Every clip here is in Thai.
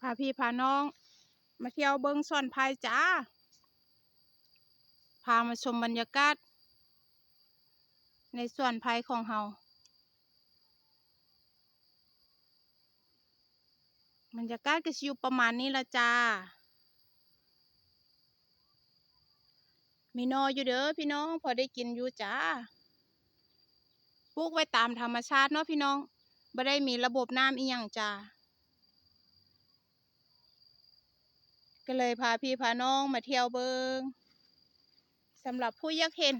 พาพี่พาน้อง มาเที่ยวเบิงส่วนพายจ้า พามาชมบรรยากาศ ในส่วนพายของเฮาบรรยากาศก็อยู่ประมาณนี้ละจ้า มีนออยู่เด้อพี่น้อง พอได้กินอยู่จ้าปลูกไว้ตามธรรมชาติเนาะพี่น้องบ่ได้มีระบบน้ำอีหยังจ้า ก็เลยพาพี่พาน้องมาเที่ยวเบิงสำหรับผู้อยากเห็น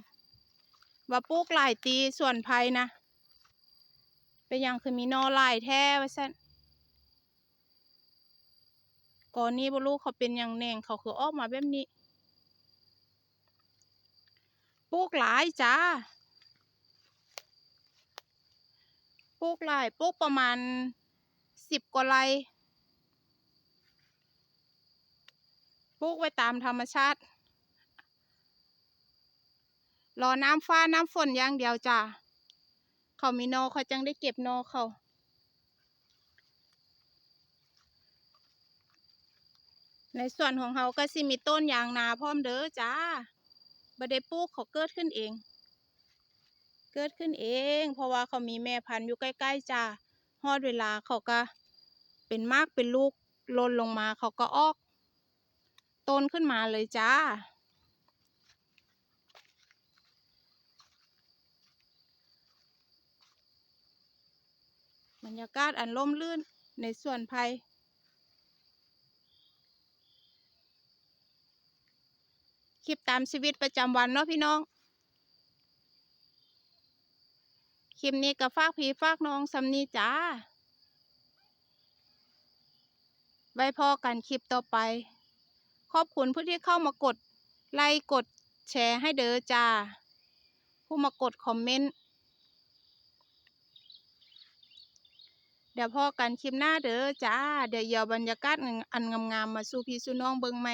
ว่าปลูกหลายตีส่วนภัยนะ เป็นอย่างคือมีนอหลายแท้ว่าซั่นก่อนนี้บ่รู้เขาเป็นอย่างแน่งเขาคือออกมาแบบนี้ปลูกหลายจ้าปลูกหลายปลูกประมาณสิบกว่าไร่ ปลูกไว้ตามธรรมชาติ รอน้ำฟ้าน้ำฝนอย่างเดียวจ้าเขามีนอเขาจังได้เก็บนอเขาในส่วนของเขาก็สิมีต้นยางนาพร้อมเด้อจ้าบ่ได้ปลูกเขาเกิดขึ้นเอง เกิดขึ้นเอง เพราะว่าเขามีแม่พันธุ์อยู่ใกล้ๆจ้าฮอดเวลาเขาก็เป็นมากเป็นลูกล่นลงมาเขาก็ออก ต้นขึ้นมาเลยจ้า บรรยากาศอันร่มรื่นในส่วนภัยคลิปตามชีวิตประจำวันเนาะพี่น้อง คลิปนี้ก็ฝากพี่ฝากน้องสำนีจ้า ไว้พอกันคลิปต่อไป ขอบคุณผู้ที่เข้ามากดไลค์กดแชร์ให้เด้อจ้า ผู้มากดคอมเมนต์ เดี๋ยวพอกันคลิปหน้าเด้อจ้า เดี๋ยวเยาบรรยากาศอันงามๆมาสู่พี่สู่น้องเบิ่งไหม